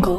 거.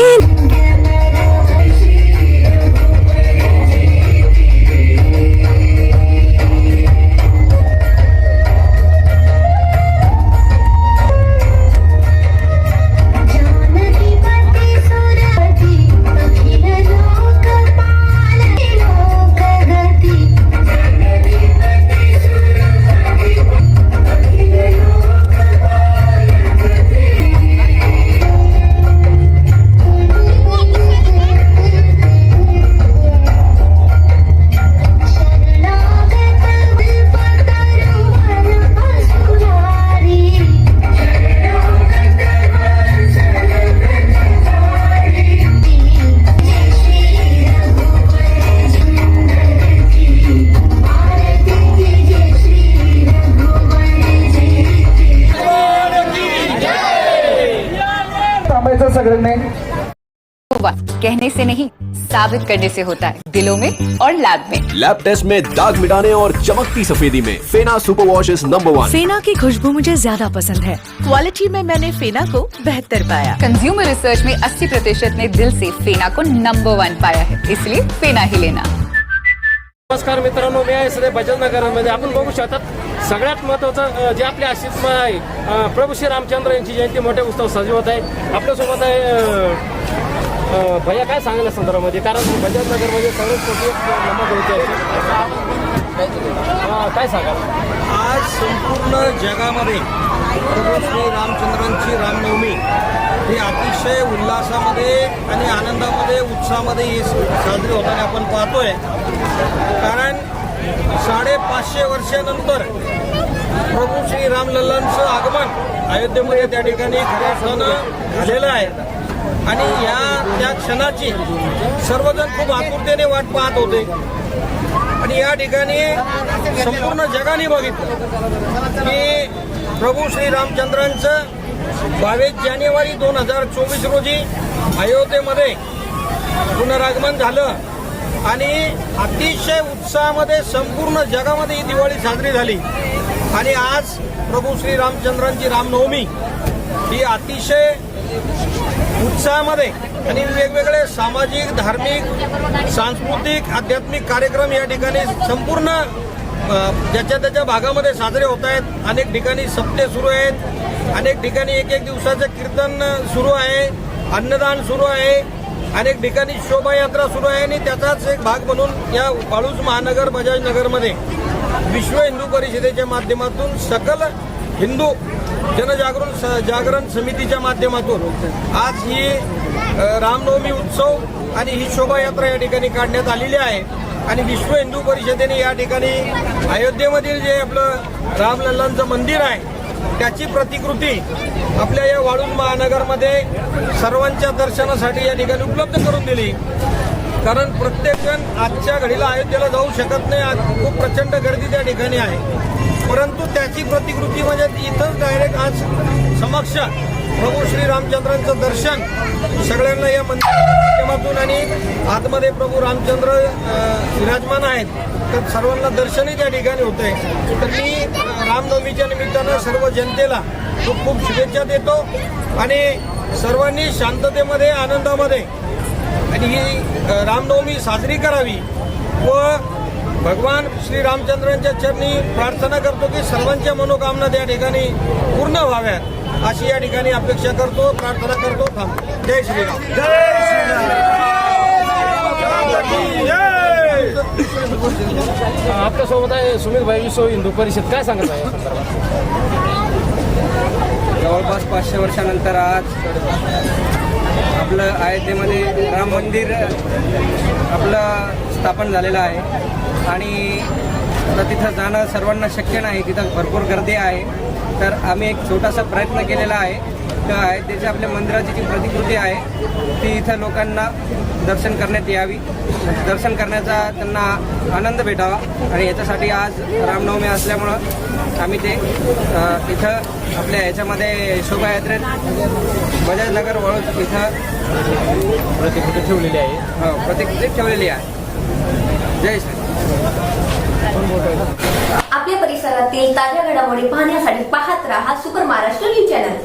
सगळ्यांनी कहने से नहीं साबित करने से होता है। दिलों में और लैब में। लैब टेस्ट में दाग मिटाने और चमकती सफेदी में। Fena super wash is number one. Fena की खुशबू मुझे ज़्यादा पसंद है। क्वालिटी में मैंने फेना को बेहतर पाया। कंज्यूमर रिसर्च में 80 प्रतिशत ने दिल से फेना को नंबर वन पाया है इसलिए फेना ही लेना। नमस्कार मित्रांनो मी आहे सध्या भजन नगरामध्ये आपण बघू शकतात सगळ्यात महत्वाचं जे आपल्या आशिष आहे प्रभू श्री रामचंद्र यांची जयंती मोठ्या उत्सव साजरी होत आहे. आपल्यासोबत आहे भैया काय सांगायला संदर्भामध्ये? कारण भजन नगरमध्ये मोठी नमक आहे काय सांगाल? आज संपूर्ण जगामध्ये प्रभू श्री रामचंद्रांची रामनवमी ही अतिशय उल्हासामध्ये आणि आनंदामध्ये उत्साहामध्ये साजरी होताना आपण पाहतोय. कारण साडेपाचशे वर्षानंतर प्रभू श्री रामलल्लांचं आगमन अयोध्येमध्ये त्या ठिकाणी खऱ्या अर्थानं झालेलं आहे. आणि या त्या क्षणाची सर्वजण खूप आतुरतेने वाट पाहत होते. आणि या ठिकाणी संपूर्ण जगाने बघितलं की प्रभू श्री रामचंद्रांचं बावीस जानेवारी दोन हजार चोवीस रोजी अयोध्येमध्ये पुनरागमन झालं. आणि अतिशय उत्साहामध्ये संपूर्ण जगामध्ये ही दिवाळी साजरी झाली. आणि आज प्रभू श्री रामचंद्रांची रामनवमी ही अतिशय उत्साहामध्ये आणि वेगवेगळे सामाजिक धार्मिक सांस्कृतिक आध्यात्मिक कार्यक्रम या ठिकाणी संपूर्ण ज्याच्या त्याच्या भागामध्ये साजरे होत आहेत. अनेक ठिकाणी सप्ते सुरू आहेत. अनेक ठिकाणी एक एक दिवसाचं कीर्तन सुरू आहे. अन्नदान सुरू आहे. अनेक ठिकाणी शोभायात्रा सुरू आहे आणि त्याचाच एक भाग म्हणून या वाळूज महानगर बजाज नगरमध्ये विश्व हिंदू परिषदेच्या माध्यमातून सकल हिंदू जनजागरण स- जागरण समितीच्या माध्यमातून आज ही रामनवमी उत्सव आणि ही शोभायात्रा या ठिकाणी काढण्यात आलेली आहे. आणि विश्व हिंदू परिषदेने या ठिकाणी अयोध्येमधील जे आपलं रामलल्लांचं मंदिर आहे त्याची प्रतिकृती आपल्या या वाळूज महानगरमध्ये सर्वांच्या दर्शनासाठी या ठिकाणी उपलब्ध करून दिली. कारण प्रत्येकजण आजच्या घडीला अयोध्येला जाऊ शकत नाही. आज खूप प्रचंड गर्दी त्या ठिकाणी आहे. परंतु त्याची प्रतिकृती म्हणजे इथंच डायरेक्ट आज समक्ष प्रभू श्री रामचंद्रांचं दर्शन सगळ्यांना या माध्यमातून आणि आतमध्ये प्रभू रामचंद्र विराजमान आहेत. तर सर्वांना दर्शनही त्या ठिकाणी होत आहे तर मी रामनवमीच्या निमित्तानं सर्व जनतेला खूप खूप शुभेच्छा देतो आणि सर्वांनी शांततेमध्ये आनंदामध्ये आणि ही रामनवमी साजरी करावी व भगवान श्री रामचंद्रांच्या चरणी प्रार्थना करतो की सर्वांच्या मनोकामना त्या ठिकाणी पूर्ण व्हाव्यात. अशी या ठिकाणी अपेक्षा करतो प्रार्थना करतो. थांब. जय श्रीराम. अ, आपल्यासोबत आहे सुमित भाई विश्व हिंदू परिषद. काय सांगत आहे जवळपास पाचशे वर्षानंतर आज आपलं अयोध्येमध्ये राम मंदिर आपलं स्थापन झालेलं आहे. आणि आता तिथं जाणं सर्वांना शक्य नाही तिथं भरपूर गर्दी आहे. तर आम्ही एक छोटासा प्रयत्न केलेला आहे. तर अयोध्येच्या आपल्या मंदिराची जी प्रतिकृती आहे ती इथं लोकांना दर्शन करण्यात यावी. दर्शन करण्याचा त्यांना आनंद भेटावा. आणि याच्यासाठी आज रामनवमी असल्यामुळं आम्ही ते इथं आपल्या ह्याच्यामध्ये शोभायात्रेत बजाजनगर वळून इथं प्रतिकृती ठेवलेली आहे. हो, प्रतिकृती ठेवलेली आहे. जय श्री आपल्या परिसरातील ताज्या घडामोडी पाहण्यासाठी पाहत राहा सुपर महाराष्ट्र न्यूज चॅनल.